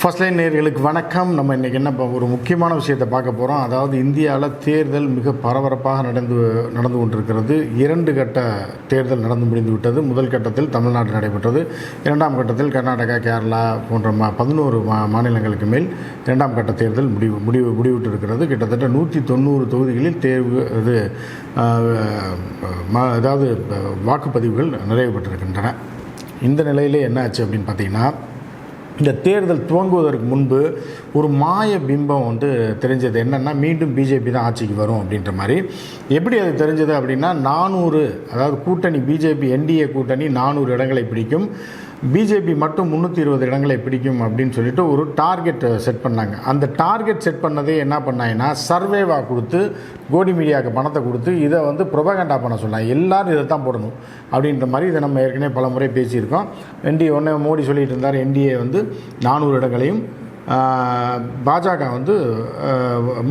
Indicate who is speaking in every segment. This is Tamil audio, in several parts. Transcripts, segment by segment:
Speaker 1: ஃபர்ஸ்ட் லைன் நேர்களுக்கு வணக்கம். நம்ம இன்றைக்கி என்ன ஒரு முக்கியமான விஷயத்தை பார்க்க போகிறோம் அதாவது இந்தியாவில் தேர்தல் மிக பரபரப்பாக நடந்து நடந்து கொண்டிருக்கிறது. இரண்டு கட்ட தேர்தல் நடந்து முடிந்து விட்டது. முதல் கட்டத்தில் தமிழ்நாடு நடைபெற்றது. இரண்டாம் கட்டத்தில் கர்நாடகா கேரளா போன்ற மா பதினோரு மா மாநிலங்களுக்கு மேல் இரண்டாம் கட்ட தேர்தல் முடிவு முடிவு முடிவிட்டிருக்கிறது கிட்டத்தட்ட நூற்றி தொண்ணூறு தொகுதிகளில் தேர்வு இது அதாவது வாக்குப்பதிவுகள் நிறைவு பெற்றிருக்கின்றன. இந்த நிலையிலே என்ன ஆச்சு அப்படின்னு பார்த்தீங்கன்னா இந்த தேர்தல் துவங்குவதற்கு முன்பு ஒரு மாய பிம்பம் வந்து தெரிஞ்சது. என்னென்னா மீண்டும் பிஜேபி தான் ஆட்சிக்கு வரும் அப்படின்ற மாதிரி. எப்படி அது தெரிஞ்சது அப்படின்னா நானூறு அதாவது கூட்டணி பிஜேபி என்டிஏ கூட்டணி நானூறு இடங்களை பிடிக்கும். பிஜேபி மட்டும் முந்நூற்றி இருபது இடங்களை பிடிக்கும் அப்படின்னு சொல்லிட்டு ஒரு டார்கெட் செட் பண்ணாங்க. அந்த டார்கெட் செட் பண்ணதே என்ன பண்ணாங்கன்னா சர்வேவா கொடுத்து கோடி மீடியாவுக்கு பணத்தை கொடுத்து இதை வந்து ப்ரொபகண்டா பண்ண சொன்னாங்க. எல்லோரும் இதை தான் போடணும் அப்படின்ற மாதிரி இதை நம்ம ஏற்கனவே பல முறை பேசியிருக்கோம் என்டிஏ ஒன்று மோடி சொல்லிட்டு இருந்தார் என்டிஏ வந்து நானூறு இடங்களையும் பாஜக வந்து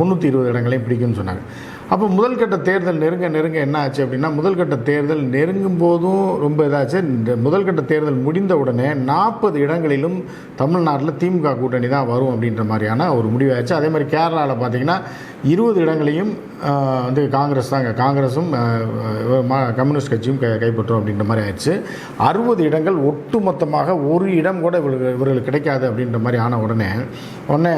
Speaker 1: முந்நூற்றி இருபது இடங்களையும் பிடிக்கும்னு சொன்னாங்க. அப்போ முதல் கட்ட தேர்தல் நெருங்க நெருங்க என்ன ஆச்சு அப்படின்னா முதல் கட்ட தேர்தல் நெருங்கும் போதும் ரொம்ப இதாச்சு. இந்த முதல் கட்ட தேர்தல் முடிந்த உடனே நாற்பது இடங்களிலும் தமிழ்நாட்டில் திமுக கூட்டணி தான் வரும் அப்படின்ற மாதிரியான ஒரு முடிவாச்சு அதே மாதிரி கேரளாவில் பார்த்தீங்கன்னா இருபது இடங்களையும் வந்து காங்கிரஸ் தாங்க காங்கிரஸும் கம்யூனிஸ்ட் கட்சியும் கை கைப்பற்றும் அப்படின்ற மாதிரி ஆயிடுச்சு. அறுபது இடங்கள் ஒட்டுமொத்தமாக ஒரு இடம் கூட இவர்களுக்கு இவர்களுக்கு கிடைக்காது அப்படின்ற மாதிரி ஆன உடனே உடனே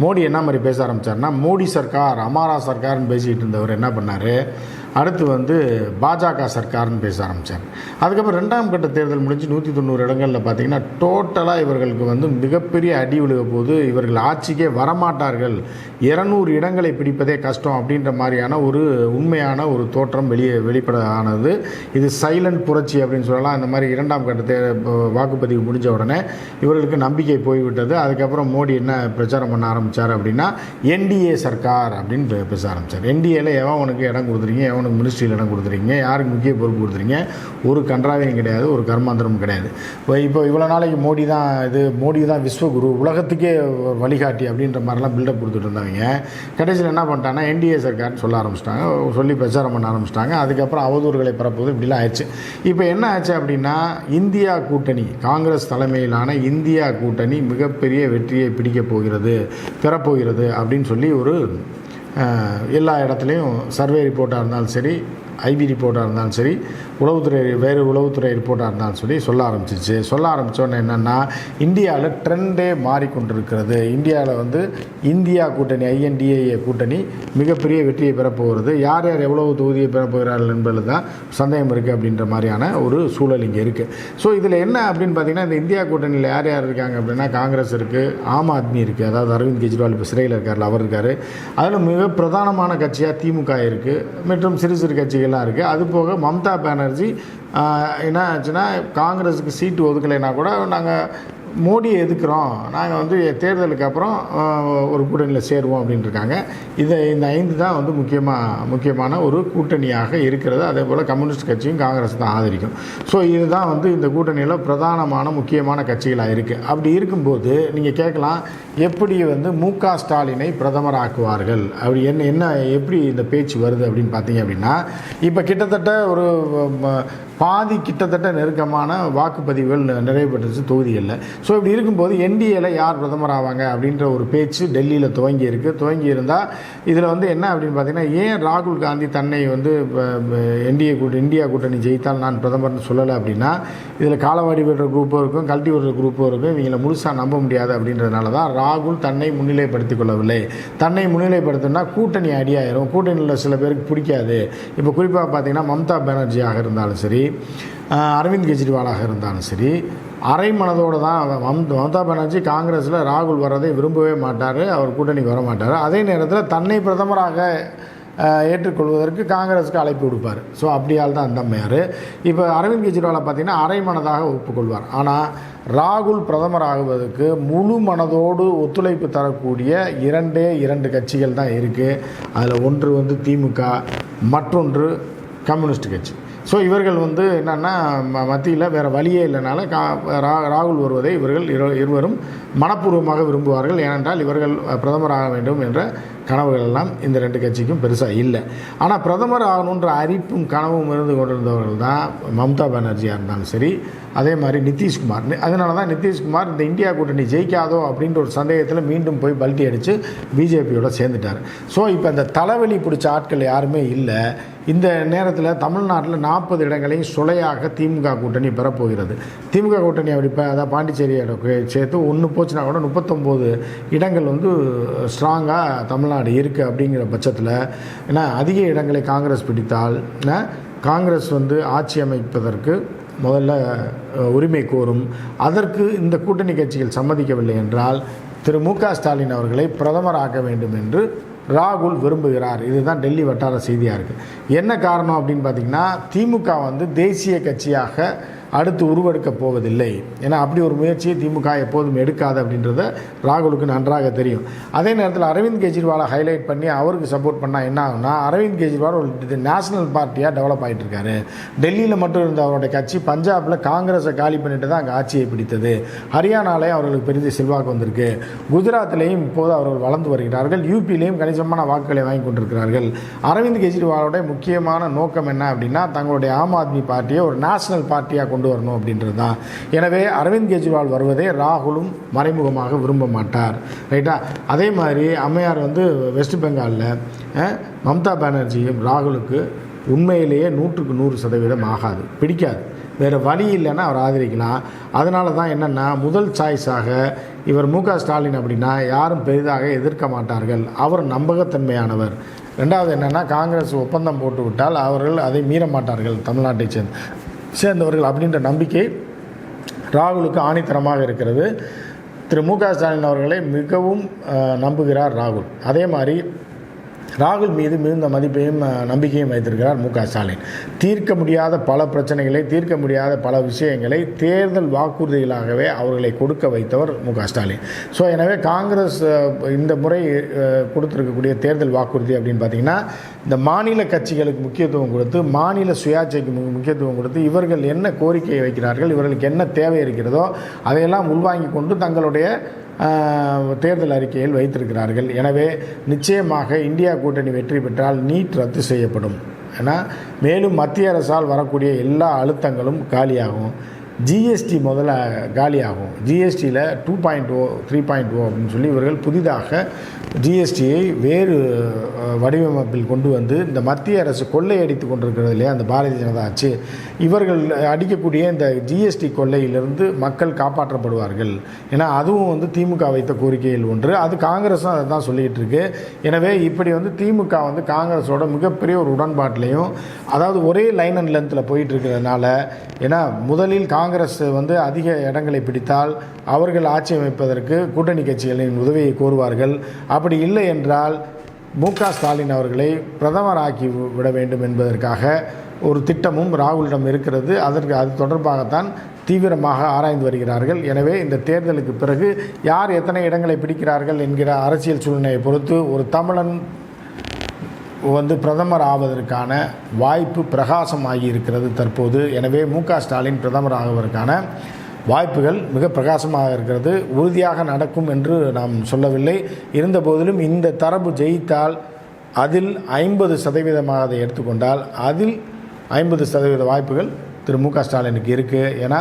Speaker 1: மோடி என்ன மாதிரி பேச ஆரம்பித்தார்னா மோடி சர்க்கார் அமாரா சர்க்கார்னு பேசிகிட்டு இருந்தவர் என்ன பண்ணார்? அடுத்து வந்து பாஜக சர்க்கார்னு பேச ஆரம்பித்தார் அதுக்கப்புறம் ரெண்டாம் கட்ட தேர்தல் முடிஞ்சு நூற்றி தொண்ணூறு இடங்களில் பார்த்தீங்கன்னா டோட்டலாக இவர்களுக்கு வந்து மிகப்பெரிய அடி விழுக போது இவர்கள் ஆட்சிக்கே வரமாட்டார்கள். இரநூறு இடங்களை பிடிப்பதே கஷ்டம் அப்படின்ற மாதிரியான ஒரு உண்மையான ஒரு தோற்றம் வெளியே வெளிப்பட ஆனது. இது சைலண்ட் புரட்சி அப்படின்னு சொல்லலாம். இந்த மாதிரி இரண்டாம் கட்ட தே வாக்குப்பதிவு முடிஞ்ச உடனே இவர்களுக்கு நம்பிக்கை போய்விட்டது. அதுக்கப்புறம் மோடி என்ன பிரச்சாரம் பண்ண ஆரம்பித்தார் அப்படின்னா என்டிஏ சர்க்கார் அப்படின்னு பேச ஆரம்பித்தார் என்டிஏல எவன் உனக்கு இடம் கொடுத்துறீங்க அவனுக்கு மினிஸ்ட்ரியில் இடம் கொடுத்துருக்கீங்க யாருக்கு முக்கிய பொறுப்பு கொடுத்துறீங்க ஒரு கன்றாவையும் கிடையாது ஒரு கர்மாந்திரமும் கிடையாது. இப்போ இப்போ இவ்வளோ நாளைக்கு மோடி தான் இது மோடி தான் விஸ்வகுரு உலகத்துக்கே வழிகாட்டி அப்படின்ற மாதிரிலாம் பில்டப் கொடுத்துட்டு இருந்தவங்க. கடைசியில் என்ன பண்ணிட்டாங்கன்னா என்டிஏ சர்க்கார்னு சொல்ல ஆரம்பிச்சிட்டாங்க. சொல்லி பிரச்சாரம் பண்ண ஆரம்பிச்சிட்டாங்க. அதுக்கப்புறம் அவதூறுகளை பரப்புவது இப்படிலாம் ஆயிடுச்சு. இப்போ என்ன ஆச்சு அப்படின்னா இந்தியா கூட்டணி காங்கிரஸ் தலைமையிலான இந்தியா கூட்டணி மிகப்பெரிய வெற்றியை பிடிக்கப் போகிறது பெறப்போகிறது அப்படின்னு சொல்லி ஒரு எல்லா இடத்துலையும் சர்வே ரிப்போர்ட்டாக இருந்தாலும் சரி ஐபி ரிப்போர்ட்டாக இருந்தாலும் சரி உளவுத்துறை வேறு உளவுத்துறை ரிப்போர்ட்டாக இருந்தாலும் சொல்லி சொல்ல ஆரம்பிச்சிச்சு. சொல்ல ஆரம்பித்தோன்னே என்னென்னா இந்தியாவில் ட்ரெண்டே மாறிக்கொண்டிருக்கிறது. இந்தியாவில் வந்து இந்தியா கூட்டணி ஐஎன்டிஏ கூட்டணி மிகப்பெரிய வெற்றியை பெறப்போகிறது யார் யார் எவ்வளவு தொகுதியை பெறப்போகிறார்கள் என்பதில் தான் சந்தேகம் இருக்குது அப்படின்ற மாதிரியான ஒரு சூழல் இங்கே இருக்குது ஸோ இதில் என்ன அப்படின்னு பார்த்தீங்கன்னா இந்த இந்தியா கூட்டணியில் யார் யார் இருக்காங்க அப்படின்னா காங்கிரஸ் இருக்குது ஆம் ஆத்மி இருக்குது அதாவது அரவிந்த் கெஜ்ரிவால் இப்போ சிறையில் இருக்கார்ல அவர் இருக்கார். அதில் மிக பிரதானமான கட்சியாக திமுக இருக்குது மற்றும் சிறு சிறு கட்சிகள்லாம் இருக்குது அது போக மம்தா பானர்ஜி என்ன ஆச்சுன்னா காங்கிரஸுக்கு சீட்டு ஒதுக்கலைன்னா கூட நாங்கள் மோடியை எதுக்குறோம்? நாங்கள் வந்து தேர்தலுக்கு அப்புறம் ஒரு கூட்டணியில் சேருவோம் அப்படின்னு இருக்காங்க இதை இந்த ஐந்து தான் வந்து முக்கியமாக முக்கியமான ஒரு கூட்டணியாக இருக்கிறது. அதே போல் கம்யூனிஸ்ட் கட்சியும் காங்கிரஸ் தான் ஆதரிக்கும். ஸோ இதுதான் வந்து இந்த கூட்டணியில் பிரதானமான முக்கியமான கட்சிகளாக இருக்குது அப்படி இருக்கும்போது நீங்கள் கேட்கலாம் எப்படி வந்து மு க ஸ்டாலினை பிரதமர் ஆக்குவார்கள் அப்படி என்ன என்ன எப்படி இந்த பேச்சு வருது அப்படின்னு பார்த்தீங்க அப்படின்னா இப்போ கிட்டத்தட்ட ஒரு பாதி கிட்டத்தட்ட நெருக்கமான வாக்குப்பதிவுகள் நிறைவு பெற்றுச்சு தொகுதிகளில் ஸோ இப்படி இருக்கும்போது என்டிஏல யார் பிரதமர் ஆவாங்க அப்படின்ற ஒரு பேச்சு டெல்லியில் துவங்கி இருக்கு துவங்கி இருந்தால் இதில் வந்து என்ன அப்படின்னு பார்த்தீங்கன்னா ஏன் ராகுல் காந்தி தன்னை வந்து என்டிஏ கூட்ட இந்தியா கூட்டணி ஜெயித்தால் நான் பிரதமர்னு சொல்லலை அப்படின்னா இதில் காலவாடி விடுற குரூப்பும் இருக்கும் கல்ட்டி விடுற குரூப்பும் இருக்கும் இவங்களை முழுசாக நம்ப முடியாது அப்படின்றதுனால தான் ராகுல் தன்னை முன்னிலைப்படுத்திக் கொள்ளவில்லை. தன்னை முன்னிலைப்படுத்தினா கூட்டணி அடியாயிரும் கூட்டணியில் சில பேருக்கு பிடிக்காது. இப்போ குறிப்பாக பார்த்தீங்கன்னா மம்தா பானர்ஜியாக இருந்தாலும் சரி அரவிந்த் கெஜ்ரிவாலாக இருந்தாலும் சரி அரை மனதோடு தான் மம்- மம்தா பானர்ஜி காங்கிரஸில் ராகுல் வர்றதை விரும்பவே மாட்டார். அவர் கூட்டணிக்கு வர மாட்டார். அதே நேரத்தில் தன்னை பிரதமராக ஏற்றுக்கொள்வதற்கு காங்கிரஸுக்கு அழைப்பு கொடுப்பார். ஸோ அப்படியால் தான் அந்த அம்மையார் இப்போ அரவிந்த் கெஜ்ரிவாலை பார்த்தீங்கன்னா அரை மனதாக ஒப்புக்கொள்வார். ஆனால் ராகுல் பிரதமராகுவதற்கு முழு மனதோடு ஒத்துழைப்பு தரக்கூடிய இரண்டே இரண்டு கட்சிகள் தான் இருக்குது அதில் ஒன்று வந்து திமுக மற்றொன்று கம்யூனிஸ்ட் கட்சி. ஸோ இவர்கள் வந்து என்னென்னா மத்தியில் வேறு வழியே இல்லைனால கா ரா- ராகுல் வருவதை இவர்கள் இரு இருவரும் மனப்பூர்வமாக விரும்புவார்கள். ஏனென்றால் இவர்கள் பிரதமர் ஆக வேண்டும் என்ற கனவுகள்லாம் இந்த ரெண்டு கட்சிக்கும் பெருசாக இல்லை. ஆனால் பிரதமர் ஆகணுன்ற அரிப்பும் கனவும் இருந்து கொண்டிருந்தவர்கள் தான் மம்தா பானர்ஜியாக இருந்தாலும் சரி அதே மாதிரி நிதிஷ்குமார். அதனால தான் நிதிஷ்குமார் இந்த இந்தியா கூட்டணி ஜெயிக்காதோ அப்படின்ற ஒரு சந்தேகத்தில் மீண்டும் போய் பல்ட்டி அடித்து பிஜேபியோட சேர்ந்துட்டார். ஸோ இப்போ அந்த தலைவலி பிடிச்ச ஆட்கள் யாருமே இல்லை. இந்த நேரத்தில் தமிழ்நாட்டில் நாற்பது இடங்களையும் சுளையாக திமுக கூட்டணி பெறப்போகிறது. திமுக கூட்டணி அப்படி இப்போ அதாவது பாண்டிச்சேரியோட சேர்த்து ஒன்று போச்சுன்னா கூட முப்பத்தொம்போது இடங்கள் வந்து ஸ்ட்ராங்காக தமிழ்நாடு இருக்குது அப்படிங்கிற பட்சத்தில் ஏன்னா அதிக இடங்களை காங்கிரஸ் பிடித்தால் காங்கிரஸ் வந்து ஆட்சி அமைப்பதற்கு முதல்ல உரிமை கோரும். அதற்கு இந்த கூட்டணி கட்சிகள் சம்மதிக்கவில்லை என்றால் திரு மு க ஸ்டாலின் அவர்களை பிரதமராக்க வேண்டும் என்று ராகுல் விரும்புகிறார். இதுதான் டெல்லி வட்டார செய்தியாக இருக்குது என்ன காரணம் அப்படின்னு பார்த்தீங்கன்னா திமுக வந்து தேசிய கட்சியாக அடுத்து உருவெடுக்கப் போவதில்லை. ஏன்னா அப்படி ஒரு முயற்சியை திமுக எப்போதும் எடுக்காது அப்படின்றத ராகுலுக்கு நன்றாக தெரியும். அதே நேரத்தில் அரவிந்த் கெஜ்ரிவாலை ஹைலைட் பண்ணி அவருக்கு சப்போர்ட் பண்ணால் என்ன ஆகும்னா அரவிந்த் கெஜ்ரிவால் ஒரு நேஷனல் பார்ட்டியாக டெவலப் ஆகிட்டு இருக்காரு டெல்லியில் மட்டும் இருந்த அவருடைய கட்சி பஞ்சாபில் காங்கிரஸை காலி பண்ணிட்டு தான் அங்கே ஆட்சியை பிடித்தது. ஹரியானாலே அவர்களுக்கு பெரிய செல்வாக்கு வந்திருக்கு. குஜராத்திலையும் இப்போது அவர்கள் வளர்ந்து வருகிறார்கள். யூபியிலையும் கணிசமான வாக்குகளை வாங்கி கொண்டிருக்கிறார்கள். அரவிந்த் கெஜ்ரிவாலோட முக்கியமான நோக்கம் என்ன அப்படின்னா தங்களுடைய ஆம் ஆத்மி பார்ட்டியை ஒரு நேஷனல் பார்ட்டியாக கொண்டு வரணும் அப்படின்றது தான் எனவே அரவிந்த் கெஜ்ரிவால் வருவதை ராகுலும் மறைமுகமாக விரும்ப மாட்டார். ரைட்டா? அதே மாதிரி அம்மையார் வந்து வெஸ்ட் பெங்காலில் மம்தா பானர்ஜியும் ராகுலுக்கு உண்மையிலேயே நூற்றுக்கு நூறு சதவீதம் ஆகாது. பிடிக்காது. வேறு வழி இல்லைன்னா அவர் ஆதரிக்கலாம். அதனால தான் என்னென்னா முதல் சாய்ஸாக இவர் மு ஸ்டாலின் அப்படின்னா யாரும் பெரிதாக எதிர்க்க மாட்டார்கள். அவர் நம்பகத்தன்மையானவர். ரெண்டாவது என்னென்னா காங்கிரஸ் ஒப்பந்தம் போட்டுவிட்டால் அவர்கள் அதை மீற மாட்டார்கள் தமிழ்நாட்டை சேர்ந்து சேர்ந்தவர்கள் அப்படின்ற நம்பிக்கை ராகுலுக்கு ஆணித்தரமாக இருக்கிறது. திரு மு க ஸ்டாலின் அவர்களை மிகவும் நம்புகிறார் ராகுல். அதே மாதிரி ராகுல் மீது மிகுந்த மதிப்பையும் நம்பிக்கையும் வைத்திருக்கிறார் மு க ஸ்டாலின். தீர்க்க முடியாத பல பிரச்சனைகளை தீர்க்க முடியாத பல விஷயங்களை தேர்தல் வாக்குறுதிகளாகவே அவர்களை கொடுக்க வைத்தவர் மு க ஸ்டாலின். ஸோ எனவே காங்கிரஸ் இந்த முறை கொடுத்துருக்கக்கூடிய தேர்தல் வாக்குறுதி அப்படின்னு பார்த்தீங்கன்னா இந்த மாநில கட்சிகளுக்கு முக்கியத்துவம் கொடுத்து மாநில சுயாட்சிக்கு முக்கியத்துவம் கொடுத்து இவர்கள் என்ன கோரிக்கையை வைக்கிறார்கள் இவர்களுக்கு என்ன தேவை இருக்கிறதோ அதையெல்லாம் உள்வாங்கி கொண்டு தங்களுடைய தேர்தல் அறிக்கையில் வைத்திருக்கிறார்கள். எனவே நிச்சயமாக இந்தியா கூட்டணி வெற்றி பெற்றால் நீட் ரத்து செய்யப்படும். ஏன்னா மேலும் மத்திய அரசால் வரக்கூடிய எல்லா அழுத்தங்களும் காலியாகும். ஜிஎஸ்டி முதல்ல காலியாகும். ஜிஎஸ்டியில் two point O three point O அப்படின்னு சொல்லி இவர்கள் புதிதாக ஜிஎஸ்டியை வேறு வடிவமைப்பில் கொண்டு வந்து இந்த மத்திய அரசு கொள்ளையடித்து கொண்டிருக்கிறது இல்லையா அந்த பாரதிய ஜனதா ஆட்சி. இவர்கள் அடிக்கக்கூடிய இந்த ஜிஎஸ்டி கொள்ளையிலிருந்து மக்கள் காப்பாற்றப்படுவார்கள். ஏன்னா அதுவும் வந்து திமுக வைத்த கோரிக்கையில் ஒன்று. அது காங்கிரஸும் அதை தான் சொல்லிகிட்டு இருக்கு. எனவே இப்படி வந்து திமுக வந்து காங்கிரஸோட மிகப்பெரிய ஒரு உடன்பாட்டிலையும் அதாவது ஒரே லைன் அண்ட் லென்த்தில் போயிட்டு இருக்கிறதுனால ஏன்னா முதலில் காங்கிரஸ் காங்கிரஸ் வந்து அதிக இடங்களை பிடித்தால் அவர்கள் ஆட்சி அமைப்பதற்கு கூட்டணி கட்சிகளின் உதவியை கோருவார்கள். அப்படி இல்லை என்றால் மு க ஸ்டாலின் அவர்களை பிரதமராக்கி விட வேண்டும் என்பதற்காக ஒரு திட்டமும் ராகுலிடம் இருக்கிறது. அதற்கு அது தொடர்பாகத்தான் தீவிரமாக ஆராய்ந்து வருகிறார்கள். எனவே இந்த தேர்தலுக்கு பிறகு யார் எத்தனை இடங்களை பிடிக்கிறார்கள் என்கிற அரசியல் சூழ்நிலையை பொறுத்து ஒரு தமிழன் வந்து பிரதமர் ஆவதற்கான வாய்ப்பு பிரகாசமாகி இருக்கிறது தற்போது. எனவே மு க ஸ்டாலின் பிரதமர் ஆகுவதற்கான வாய்ப்புகள் மிக பிரகாசமாக இருக்கிறது. உறுதியாக நடக்கும் என்று நாம் சொல்லவில்லை. இருந்தபோதிலும் இந்த தரப்பு ஜெயித்தால் அதில் ஐம்பது சதவீதமாக அதை எடுத்துக்கொண்டால் அதில் ஐம்பது சதவீத வாய்ப்புகள் திரு மு க ஸ்டாலினுக்கு இருக்குது ஏன்னா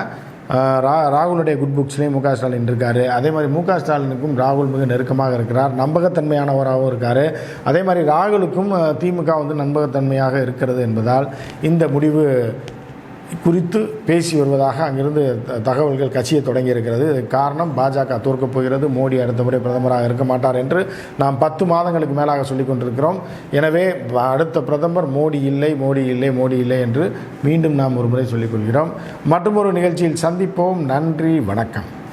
Speaker 1: ரா ராகுலுடைய குட் புக்ஸ்லேயும் மு க ஸ்டாலின் இருக்கார். அதே மாதிரி மு க ஸ்டாலினுக்கும் ராகுல் மிக நெருக்கமாக இருக்கிறார். நம்பகத்தன்மையானவராகவும் இருக்கார். அதே மாதிரி ராகுலுக்கும் திமுக வந்து நம்பகத்தன்மையாக இருக்கிறது என்பதால் இந்த முடிவு குறித்து பேசி வருவதாக அங்கிருந்து த- தகவல்கள் கட்சியை தொடங்கி இருக்கிறது காரணம் பாஜக தோற்கப் போகிறது. மோடி அடுத்த முறை பிரதமராக இருக்க மாட்டார் என்று நாம் பத்து மாதங்களுக்கு மேலாக சொல்லிக் கொண்டிருக்கிறோம். எனவே ப- அடுத்த பிரதமர் மோடி இல்லை மோடி இல்லை மோடி இல்லை என்று மீண்டும் நாம் ஒரு முறை சொல்லிக் கொள்கிறோம். மற்றும் ஒரு நிகழ்ச்சியில் சந்திப்போம். நன்றி வணக்கம்.